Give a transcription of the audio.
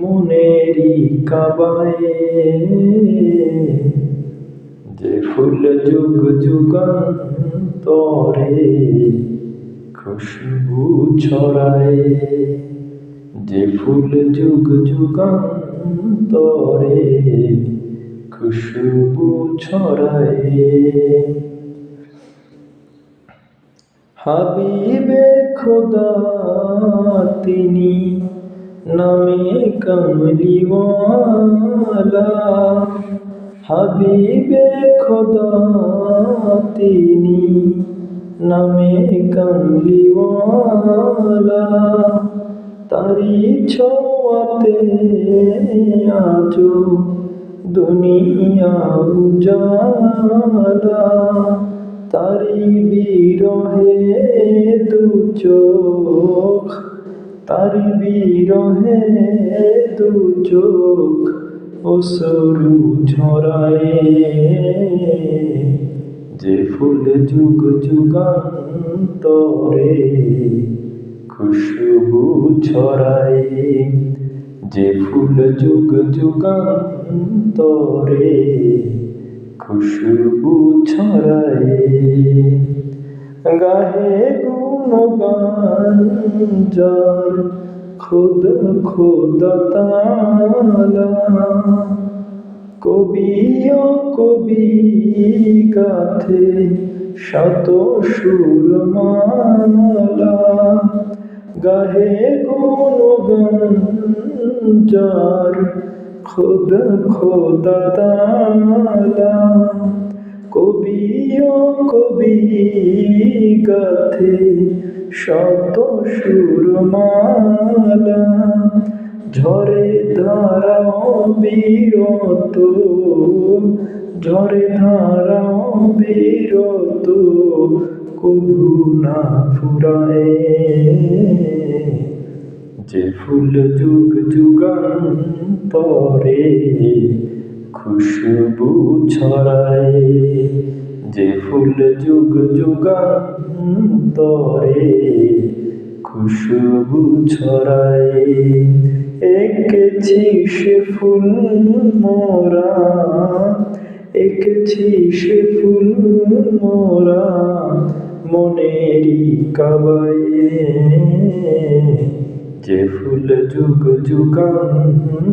মনেরই কাবায়ে। যে ফুল যুগ যুগান্তরে খুশবু ছড়ায়, যে ফুল যুগ যুগান্তরে খুশবু ছড়ায়। হাবিবে খোদা, তিনি নামে কমলিওয়ালা, হাবিবে খোদা তিনি। নামে কমলিওয়ালা তারি ছোঁয়াতে আজো দুনিয়া উজালা। তারি বিরহে দু চোখ তারি বিরহে দু চোখ অসরু ঝরায়। যে ফুল যুগ যুগান্তরে খুশবু ছড়ায়। যে ফুল যুগ যুগান্তরে খুশবু ছড়ায়। গাহে গুণগান যার খুদ খুদ তালা। কবি ও কবি গাথে শত সুরমালা গাহে গুণগান যার খুদ খুদ তালা। কবি ও কবি গাথে শত সুরমালা। ঝরে ধারাও বিরত ঝরে ধারাও বিরত কবু না ফুরায়। যে ফুল যুগ যুগান যুগান্তরে খুশবু ছড়ায়, যে ফুল যুগ যুগান্তরে খুশবু ছড়ায়। এঁকেছি সে ফুল মোরা এঁকেছি সে ফুল মোরা মনেরই কাবায়ে। যে ফুল যুগ যুগান্তরে